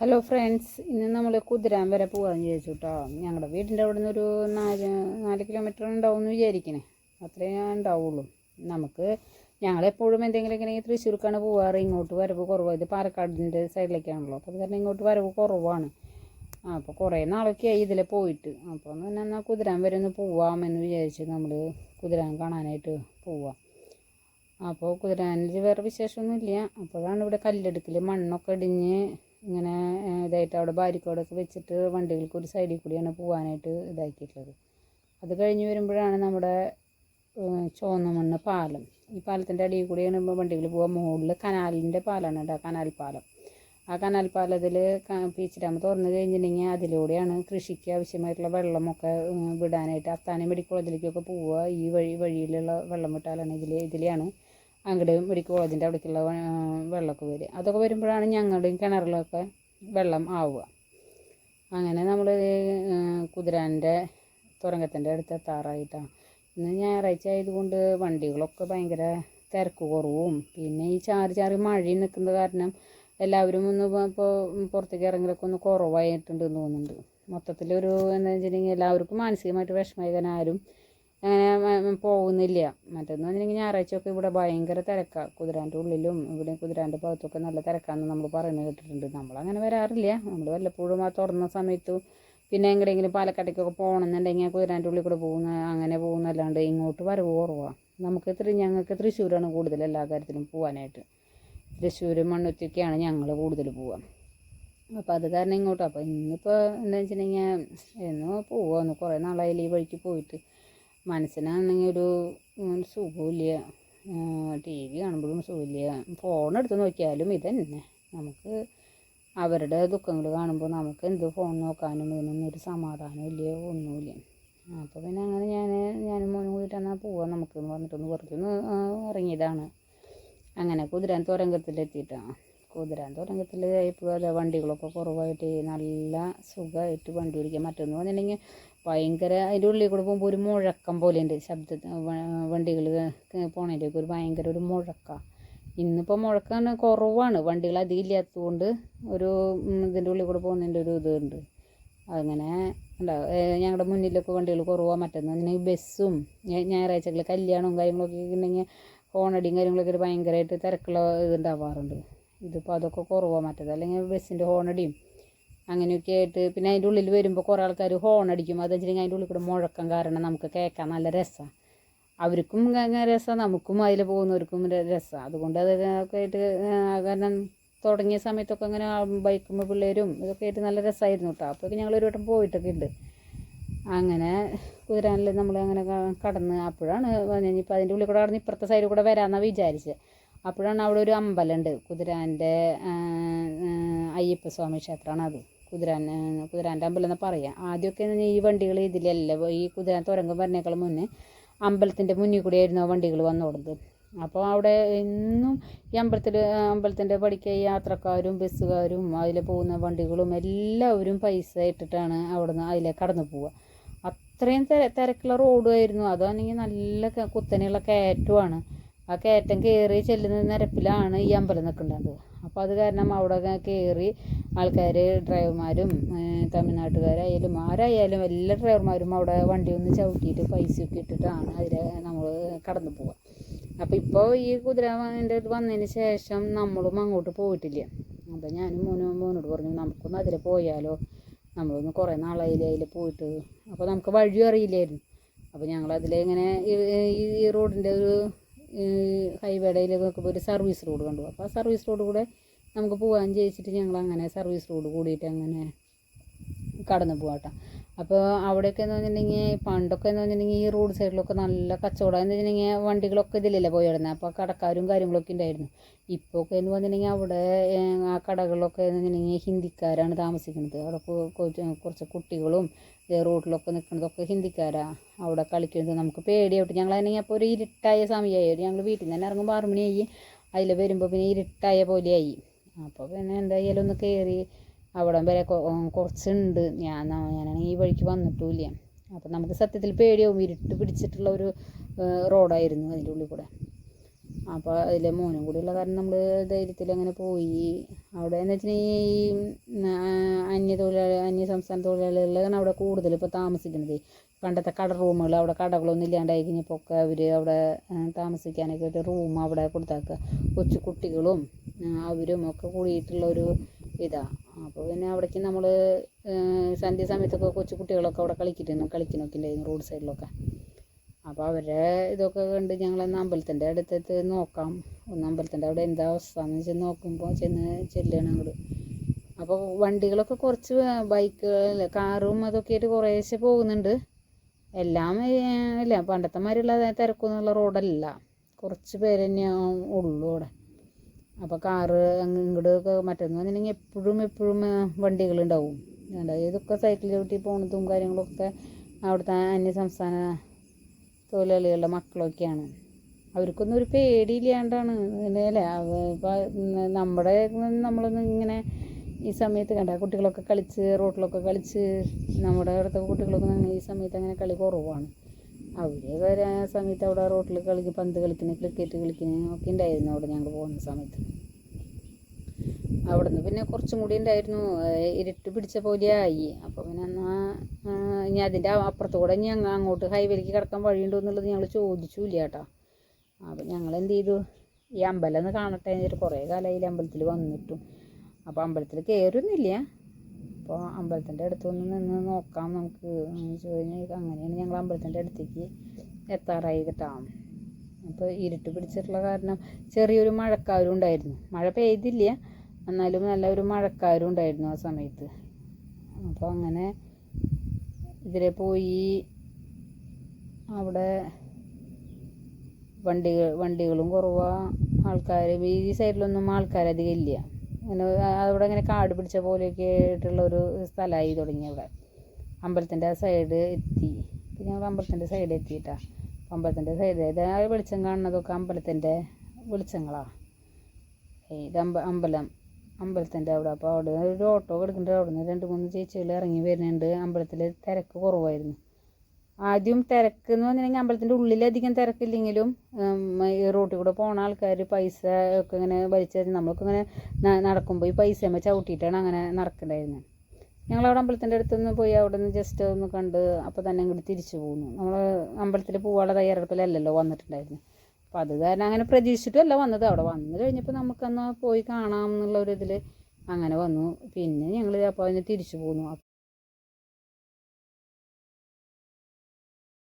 Hello friends ഇന്ന് നമ്മൾ കുതിരാൻ വരെ പോകാമെന്ന് വിചാരിച്ചു കേട്ടോ ഞങ്ങളുടെ വീടിന്റെ അവിടെ നിന്ന് ഒരു നാല് നാല് കിലോമീറ്റർ ഉണ്ടാവും എന്ന് വിചാരിക്കണേ. അത്രേ ഉണ്ടാവുള്ളൂ. നമുക്ക് ഞങ്ങളെപ്പോഴും എന്തെങ്കിലും ഇങ്ങനെ തൃശ്ശൂർക്കാണ് പോവാറ്. ഇങ്ങോട്ട് വരവ് കുറവാണ് ഇത് പാലക്കാടിന്റെ സൈഡിലേക്കാണല്ലോ. അപ്പോൾ തന്നെ ഇങ്ങോട്ട് വരവ് കുറവാണ്. അപ്പോൾ കുറേ നാളൊക്കെ ആയി ഇതിലെ പോയിട്ട്. അപ്പോൾ എന്ന് എന്നാൽ കുതിരാൻ വരെ ഒന്ന് പോവാമെന്ന് വിചാരിച്ച് നമ്മൾ കുതിരാൻ കാണാനായിട്ട് പോവാം. അപ്പോൾ കുതിരാനിൽ വേറെ വിശേഷമൊന്നുമില്ല. അപ്പോഴാണ് ഇവിടെ കല്ലെടുക്കൽ മണ്ണൊക്കെ ഇടിഞ്ഞ് ഇങ്ങനെ ഇതായിട്ട് അവിടെ ബാരിക്കോടൊക്കെ വെച്ചിട്ട് വണ്ടികൾക്ക് ഒരു സൈഡിൽ കൂടിയാണ് പോകാനായിട്ട് ഇതാക്കിയിട്ടുള്ളത്. അത് കഴിഞ്ഞ് വരുമ്പോഴാണ് നമ്മുടെ ചുവന്ന മണ്ണ് പാലം. ഈ പാലത്തിന്റെ അടിയിൽ കൂടിയാണ് വണ്ടികൾ പോകാൻ മുകളിൽ കനാലിന്റെ പാലമാണ് കേട്ടോ കനാൽ പാലം. ആ കനാൽ പാലത്തിൽ പീച്ച് ഡാം തുറന്നു കഴിഞ്ഞിട്ടുണ്ടെങ്കിൽ അതിലൂടെയാണ് കൃഷിക്ക് ആവശ്യമായിട്ടുള്ള വെള്ളമൊക്കെ വിടാനായിട്ട് അത്താനം മെഡിക്കൽ കോളേജിലേക്കൊക്കെ പോവുക. ഈ വഴി വഴിയിലുള്ള വെള്ളം വിട്ടാലാണ് ഇതിൽ ഇതിലെയാണ് അങ്ങോട്ട് മെഡിക്കൽ കോളേജിന്റെ അവിടേക്കുള്ള വെള്ളമൊക്കെ വരിക അതൊക്കെ വരുമ്പോഴാണ് ഞങ്ങളുടെയും കിണറിലൊക്കെ വെള്ളം ആവുക. അങ്ങനെ നമ്മൾ കുതിരാന്റെ തുരങ്കത്തിന്റെ അടുത്ത് എത്താറായിട്ടാണ് ഇന്ന് ഞായറാഴ്ച ആയതുകൊണ്ട് വണ്ടികളൊക്കെ ഭയങ്കര തിരക്ക് കുറവും. പിന്നെ ഈ ചാറി ചാറി മഴയും നിൽക്കുന്നത് കാരണം എല്ലാവരും ഒന്ന് ഇപ്പോൾ പുറത്തേക്ക് ഇറങ്ങലൊക്കെ ഒന്ന് കുറവായിട്ടുണ്ടെന്ന് തോന്നുന്നുണ്ട്. മൊത്തത്തിലൊരു എന്താ വെച്ചിട്ടുണ്ടെങ്കിൽ എല്ലാവർക്കും മാനസികമായിട്ട് വിഷമമായി കാരണം ആരും അങ്ങനെ പോകുന്നില്ല. മറ്റേന്ന് പറഞ്ഞിട്ടുണ്ടെങ്കിൽ ഞായറാഴ്ചയൊക്കെ ഇവിടെ ഭയങ്കര തിരക്കാണ് കുതിരാന്റെ ഉള്ളിലും ഇവിടെ കുതിരാന്റെ ഭാഗത്തൊക്കെ നല്ല തിരക്കാന്ന് നമ്മൾ പറയുന്നത് കേട്ടിട്ടുണ്ട്. നമ്മളങ്ങനെ വരാറില്ല. നമ്മൾ വല്ലപ്പോഴും ആ തുറന്ന സമയത്തും പിന്നെ എങ്ങടെയെങ്കിലും പാലക്കാട്ടേക്കൊക്കെ പോകണമെന്നുണ്ടെങ്കിൽ കുതിരാന്റെ ഉള്ളിൽ കൂടെ പോകുന്ന അങ്ങനെ പോകുന്നല്ലാണ്ട് ഇങ്ങോട്ട് വരവ് കുറവാണ് നമുക്ക് ഇത്ര ഞങ്ങൾക്ക് തൃശ്ശൂരാണ് കൂടുതൽ എല്ലാ കാര്യത്തിലും പോകാനായിട്ട് തൃശ്ശൂർ മണ്ണുത്തിക്കാണ് ഞങ്ങൾ കൂടുതൽ പോവുക. അപ്പോൾ അത് കാരണം ഇങ്ങോട്ട്. അപ്പോൾ ഇന്നിപ്പോൾ എന്താ വെച്ചിട്ടുണ്ടെങ്കിൽ എന്നോ പോവാന്ന് കുറേ നാളായില്ല ഈ വഴിക്ക് പോയിട്ട്. മനസ്സിനാണെങ്കിൽ ഒരു സുഖമില്ല ടി വി കാണുമ്പോഴും സുഖമില്ല. ഫോൺ എടുത്ത് നോക്കിയാലും ഇതന്നെ. നമുക്ക് അവരുടെ ദുഃഖങ്ങൾ കാണുമ്പോൾ നമുക്ക് എന്ത് ഫോൺ നോക്കാനും ഇതിനൊന്നും ഒരു സമാധാനമില്ല ഒന്നുമില്ല. അപ്പോൾ പിന്നെ അങ്ങനെ ഞാൻ ഞാൻ മോനും കൂടിയിട്ട് എന്നാൽ പോവാം നമുക്കെന്ന് പറഞ്ഞിട്ടൊന്ന് വെറുതെ ഒന്ന് ആ, ഇറങ്ങിയതാണ് അങ്ങനെ കുതിരാൻ തുരങ്കത്തിലെത്തിയിട്ടാണ് കുതിരാൻ ഇപ്പോൾ വണ്ടികളൊക്കെ കുറവായിട്ട് നല്ല സുഖമായിട്ട് വണ്ടി ഓടിക്കുക മറ്റൊന്ന് പറഞ്ഞിട്ടുണ്ടെങ്കിൽ ഭയങ്കര അതിന്റെ ഉള്ളിൽ കൂടെ പോകുമ്പോൾ ഒരു മുഴക്കം പോലെ ഉണ്ട് ശബ്ദ വണ്ടികൾ പോണതിന്റെയൊക്കെ ഒരു ഭയങ്കര ഒരു മുഴക്കം. ഇന്നിപ്പോൾ മുഴക്കം കുറവാണ്. വണ്ടികൾ അധികം ഇല്ലാത്തതുകൊണ്ട് ഒരു ഇതിന്റെ ഉള്ളിൽ കൂടെ പോകുന്നതിന്റെ ഒരു ഇതുണ്ട്. അങ്ങനെ ഉണ്ടാവും ഞങ്ങളുടെ മുന്നിലൊക്കെ വണ്ടികൾ കുറവാണ് മറ്റൊന്ന് പറഞ്ഞിട്ടുണ്ടെങ്കിൽ ബസ്സും ഞായറാഴ്ചകളിൽ കല്യാണവും കാര്യങ്ങളൊക്കെ ഉണ്ടെങ്കിൽ ഹോണടിയും കാര്യങ്ങളൊക്കെ ഒരു ഭയങ്കരമായിട്ട് തിരക്കുള്ള ഇതുണ്ടാവാറുണ്ട് ഇതിപ്പോൾ അതൊക്കെ കുറവാണ് മറ്റേത് അല്ലെങ്കിൽ ബസ്സിന്റെ ഹോണടിയും അങ്ങനെയൊക്കെ ആയിട്ട് പിന്നെ അതിന്റെ ഉള്ളിൽ വരുമ്പോൾ കുറേ ആൾക്കാർ ഹോൺ അടിക്കും. അത് വെച്ചിട്ടുണ്ടെങ്കിൽ അതിന്റെ ഉള്ളിൽ കൂടെ മുഴക്കം കാരണം നമുക്ക് കേൾക്കാൻ നല്ല രസമാണ് അവർക്കും രസമാണ് നമുക്കും അതിൽ പോകുന്നവർക്കും രസമാണ് അതുകൊണ്ട് അതൊക്കെ ആയിട്ട് കാരണം തുടങ്ങിയ സമയത്തൊക്കെ അങ്ങനെ ബൈക്കുമ്പോൾ പിള്ളേരും ഇതൊക്കെ ആയിട്ട് നല്ല രസമായിരുന്നു കേട്ടോ അപ്പോൾ ഞങ്ങൾ ഒരു വട്ടം പോയിട്ടൊക്കെ ഉണ്ട് അങ്ങനെ കുതിരാനിൽ നമ്മൾ അങ്ങനെ കടന്ന് അപ്പോഴാണ് ഇനിയിപ്പോൾ അതിന്റെ ഉള്ളിൽ കൂടെ കടന്ന് ഇപ്പുറത്തെ സൈഡിൽ കൂടെ വരാമെന്നാണ് വിചാരിച്ചത് അപ്പോഴാണ് അവിടെ ഒരു അമ്പലമുണ്ട്. കുതിരാന്റെ അയ്യപ്പസ്വാമി ക്ഷേത്രമാണ് അത്. കുതിരാൻ കുതിരാന്റെ അമ്പലം എന്ന് പറയാം. ആദ്യമൊക്കെ ഈ വണ്ടികൾ ഇതിലല്ല ഈ കുതിരാൻ തുരങ്കം വരുന്നേക്കാൾ മുന്നേ അമ്പലത്തിന്റെ മുന്നിൽ കൂടിയായിരുന്നു ആ വണ്ടികൾ വന്നോടുന്നത്. അപ്പോൾ അവിടെ എന്നും ഈ അമ്പലത്തിൽ അമ്പലത്തിന്റെ പടിക്ക് യാത്രക്കാരും ബസ്സുകാരും അതിൽ പോകുന്ന വണ്ടികളും എല്ലാവരും പൈസ ഇട്ടിട്ടാണ് അവിടുന്ന് അതിലെ കടന്നു പോവുക. അത്രയും തിര തിരക്കുള്ള റോഡുമായിരുന്നു. അതാണെങ്കിൽ നല്ല കുത്തനെയുള്ള കയറ്റമാണ്. ആ കയറ്റം കയറി ചെല്ലുന്ന നിരപ്പിലാണ് ഈ അമ്പലം നിൽക്കുന്നത് അപ്പോൾ അത് കാരണം അവിടെ കയറി ആൾക്കാർ ഡ്രൈവർമാരും തമിഴ്നാട്ടുകാരായാലും ആരായാലും എല്ലാ ഡ്രൈവർമാരും അവിടെ വണ്ടി ഒന്ന് ചവിട്ടിയിട്ട് പൈസയൊക്കെ ഇട്ടിട്ടാണ് അതിൽ നമ്മൾ കടന്നു പോവുക. അപ്പോൾ ഇപ്പോൾ ഈ കുതിരവാന്റെ ഇത് വന്നതിന് ശേഷം നമ്മളും അങ്ങോട്ട് പോയിട്ടില്ല. അപ്പോൾ ഞാനും മോനും മോനോട് പറഞ്ഞു നമുക്കൊന്ന് അതിൽ പോയാലോ? നമ്മളൊന്ന് കുറേ നാളായില്ലേ അതിൽ പോയിട്ട്? അപ്പോൾ നമുക്ക് വഴിയും അറിയില്ലായിരുന്നു. അപ്പോൾ ഞങ്ങൾ ഇങ്ങനെ ഈ റോഡിന്റെ ഒരു നോക്കുമ്പോൾ ഒരു സർവീസ് റോഡ് കണ്ടു. അപ്പോൾ ആ സർവീസ് റോഡ് കൂടെ നമുക്ക് പോകാൻ ചോദിച്ചിട്ട് ഞങ്ങൾ അങ്ങനെ സർവീസ് റോഡ് കൂടിയിട്ട് അങ്ങനെ കടന്നു പോകാട്ടോ അപ്പോൾ അവിടെയൊക്കെ എന്ന് പറഞ്ഞിട്ടുണ്ടെങ്കിൽ പണ്ടൊക്കെ എന്ന് പറഞ്ഞിട്ടുണ്ടെങ്കിൽ ഈ റോഡ് സൈഡിലൊക്കെ നല്ല കച്ചവടം എന്ന് വെച്ചിട്ടുണ്ടെങ്കിൽ വണ്ടികളൊക്കെ ഇതിലല്ലേ പോയി കിടന്നത് അപ്പോൾ കടക്കാരും കാര്യങ്ങളൊക്കെ ഉണ്ടായിരുന്നു. ഇപ്പോൾ ഒക്കെ എന്ന് പറഞ്ഞിട്ടുണ്ടെങ്കിൽ അവിടെ ആ കടകളിലൊക്കെ എന്ന് വെച്ചിട്ടുണ്ടെങ്കിൽ ഹിന്ദിക്കാരാണ് താമസിക്കുന്നത്. അവിടെ കുറച്ച് കുട്ടികളും ദേ റോഡിലൊക്കെ നിൽക്കുന്നതൊക്കെ ഹിന്ദിക്കാരാണ് അവിടെ കളിക്കുന്നത് നമുക്ക് പേടിയായിട്ട് ഞങ്ങൾ അതിനെങ്കിൽ അപ്പോൾ ഒരു ഇരുട്ടായ സമയമായി. ഞങ്ങൾ വീട്ടിൽ നിന്ന് തന്നെ ഇറങ്ങുമ്പോൾ ആറ് മണിയായി. അതിൽ വരുമ്പോൾ പിന്നെ ഇരുട്ടായ പോലെയായി. അപ്പോൾ പിന്നെ എന്തായാലും ഒന്ന് കയറി അവിടെ വരെ കുറച്ചുണ്ട്. ഞാൻ ഞാനാണെങ്കിൽ ഈ വഴിക്ക് വന്നിട്ടുമില്ല. അപ്പം നമുക്ക് സത്യത്തിൽ പേടിയാവും. ഇരുട്ട് പിടിച്ചിട്ടുള്ള ഒരു റോഡായിരുന്നു അതിന്റെ ഉള്ളിൽ കൂടെ. അപ്പോൾ അതിലെ മോനും കൂടിയുള്ള കാരണം നമ്മൾ ധൈര്യത്തിൽ അങ്ങനെ പോയി. അവിടെ എന്ന് വെച്ചിട്ടുണ്ടെങ്കിൽ ഈ അന്യ തൊഴിലാളി അന്യ സംസ്ഥാന തൊഴിലാളികളാണ് അവിടെ കൂടുതൽ ഇപ്പോൾ താമസിക്കുന്നത്. പണ്ടത്തെ കട റൂമുകൾ അവിടെ കടകളൊന്നും ഇല്ലാണ്ടായി കഴിഞ്ഞപ്പോൾ ഒക്കെ അവർ അവിടെ താമസിക്കാനൊക്കെ ഒരു റൂം അവിടെ കൊടുത്താക്കുക കൊച്ചു കുട്ടികളും അവരും ഒക്കെ കൂടിയിട്ടുള്ള ഒരു ഇതാണ് അപ്പോൾ പിന്നെ അവിടേക്ക് നമ്മൾ സന്ധ്യ സമയത്തൊക്കെ കൊച്ചു കുട്ടികളൊക്കെ അവിടെ കളിക്കിട്ടുണ്ട് കളിക്കുന്നൊക്കെ ഉണ്ടായിരുന്നു റോഡ് സൈഡിലൊക്കെ. അപ്പോൾ അവരുടെ ഇതൊക്കെ കണ്ട് ഞങ്ങൾ എന്നാൽ അമ്പലത്തിന്റെ അടുത്തെത്ത് നോക്കാം. ഒന്ന് അമ്പലത്തിന്റെ അവിടെ എന്താ അവസ്ഥ എന്ന് വെച്ചാൽ നോക്കുമ്പോൾ ചെന്ന് ചെല്ലുകയാണ് അങ്ങോട്ട് അപ്പോൾ വണ്ടികളൊക്കെ കുറച്ച് ബൈക്ക് കാറും അതൊക്കെ ആയിട്ട് കുറേശ്ശെ പോകുന്നുണ്ട്. എല്ലാം ഇല്ല പണ്ടത്തെ മാതിരിയുള്ള തിരക്കൊന്നുമുള്ള റോഡല്ല. കുറച്ച് പേര് തന്നെ ഉള്ളൂ അവിടെ. അപ്പോൾ കാറ് ഇങ്ങോട്ടൊക്കെ മറ്റൊന്ന് വന്നിട്ടുണ്ടെങ്കിൽ എപ്പോഴും എപ്പോഴും വണ്ടികളുണ്ടാവും. ഇതൊക്കെ സൈക്കിൾ ചവിട്ടി പോണതും കാര്യങ്ങളൊക്കെ അവിടുത്തെ അന്യ സംസ്ഥാന തൊഴിലാളികളുടെ മക്കളൊക്കെയാണ്. അവർക്കൊന്നും ഒരു പേടിയില്ലാണ്ടാണ്. അല്ലേ ഇപ്പം നമ്മുടെ നമ്മളൊന്നും ഇങ്ങനെ ഈ സമയത്ത് കണ്ട കുട്ടികളൊക്കെ കളിച്ച് റോട്ടിലൊക്കെ കളിച്ച് നമ്മുടെ അടുത്ത കുട്ടികളൊക്കെ ഈ സമയത്ത് അങ്ങനെ കളി കുറവാണ്. അവർ വരാൻ സമയത്ത് അവിടെ റോട്ടിൽ കളിക്കും പന്ത് കളിക്കുന്നു ക്രിക്കറ്റ് കളിക്കുന്നു ഒക്കെ ഉണ്ടായിരുന്നു അവിടെ ഞങ്ങൾ പോകുന്ന സമയത്ത്. അവിടുന്ന്. പിന്നെ കുറച്ചും കൂടി ഉണ്ടായിരുന്നു ഇരുട്ട് പിടിച്ച പോലെ ആയി. അപ്പോൾ പിന്നെ എന്നാ ആ, ഇനി അതിന്റെ അപ്പുറത്ത് കൂടെ ഇനി അങ്ങ് അങ്ങോട്ട് ഹൈവേലേക്ക് കിടക്കാൻ വഴിയുണ്ടോ എന്നുള്ളത് ഞങ്ങൾ ചോദിച്ചില്ല കേട്ടോ. അപ്പോൾ ഞങ്ങൾ എന്ത് ചെയ്തു? ഈ അമ്പലം ഒന്ന് കാണട്ടെ എന്നിട്ട് കുറേ കാലമായി അമ്പലത്തിൽ വന്നിട്ടും. അപ്പോൾ അമ്പലത്തിൽ കയറുന്നില്ല അപ്പോൾ അമ്പലത്തിന്റെ അടുത്തൊന്ന് നിന്ന് നോക്കാം നമുക്ക്. അങ്ങനെയാണ് ഞങ്ങൾ അമ്പലത്തിന്റെ അടുത്തേക്ക് എത്താറായി കേട്ടോ. അപ്പോൾ ഇരുട്ട് പിടിച്ചിട്ടുള്ള കാരണം ചെറിയൊരു മഴക്കാരും ഉണ്ടായിരുന്നു. മഴ പെയ്തില്ല. എന്നാലും നല്ലൊരു മഴക്കാരും ഉണ്ടായിരുന്നു ആ സമയത്ത്. അപ്പോൾ അങ്ങനെ ഇതിലെ പോയി അവിടെ വണ്ടികൾ വണ്ടികളും കുറവാണ് ആൾക്കാർ ഈ സൈഡിലൊന്നും ആൾക്കാരധികം ഇല്ല. അങ്ങനെ അവിടെ അങ്ങനെ കാട് പിടിച്ച പോലെയൊക്കെ ആയിട്ടുള്ള ഒരു സ്ഥലമായി തുടങ്ങി അവിടെ. അമ്പലത്തിന്റെ ആ സൈഡ് എത്തി. പിന്നെ ഞങ്ങൾ അമ്പലത്തിന്റെ സൈഡ് എത്തിയിട്ടാ. അമ്പലത്തിന്റെ സൈഡ് അതായത് വെളിച്ചം കാണുന്നതൊക്കെ അമ്പലത്തിന്റെ വെളിച്ചങ്ങളാണ് ഇത് അമ്പ അമ്പലം അമ്പലത്തിന്റെ അവിടെ. അപ്പോൾ അവിടെ ഒരു ഓട്ടോ കിടക്കുന്നുണ്ട്. അവിടെ നിന്ന് രണ്ട് മൂന്ന് ചേച്ചികൾ ഇറങ്ങി വരുന്നുണ്ട്. അമ്പലത്തിൽ തിരക്ക് കുറവായിരുന്നു. ആദ്യം തിരക്ക് എന്ന് പറഞ്ഞിട്ടുണ്ടെങ്കിൽ അമ്പലത്തിന്റെ ഉള്ളിലധികം തിരക്കില്ലെങ്കിലും റോട്ടിൽ കൂടെ പോണ ആൾക്കാർ പൈസ ഒക്കെ ഇങ്ങനെ വലിച്ചു നമ്മൾക്ക് ഇങ്ങനെ നടക്കുമ്പോൾ ഈ പൈസ ചവിട്ടിയിട്ടാണ് അങ്ങനെ നടക്കണ്ടായിരുന്നത് ഞങ്ങളവിടെ അമ്പലത്തിന്റെ അടുത്തൊന്ന് പോയി അവിടെ നിന്ന് ജസ്റ്റ് ഒന്ന് കണ്ട് അപ്പോൾ തന്നെ ഇങ്ങോട്ട് തിരിച്ചു പോന്നു. നമ്മൾ അമ്പലത്തിൽ പോകാനുള്ള തയ്യാറെടുപ്പിലല്ലല്ലോ വന്നിട്ടുണ്ടായിരുന്നു. അപ്പോൾ അത് കാരണം അങ്ങനെ പ്രതീക്ഷിച്ചിട്ടല്ല വന്നത്. അവിടെ വന്നു കഴിഞ്ഞപ്പോൾ നമുക്കെന്നാൽ പോയി കാണാം എന്നുള്ള ഒരു ഇതിൽ അങ്ങനെ വന്നു. പിന്നെ ഞങ്ങൾ അപ്പോൾ അതിന് തിരിച്ചു പോന്നു.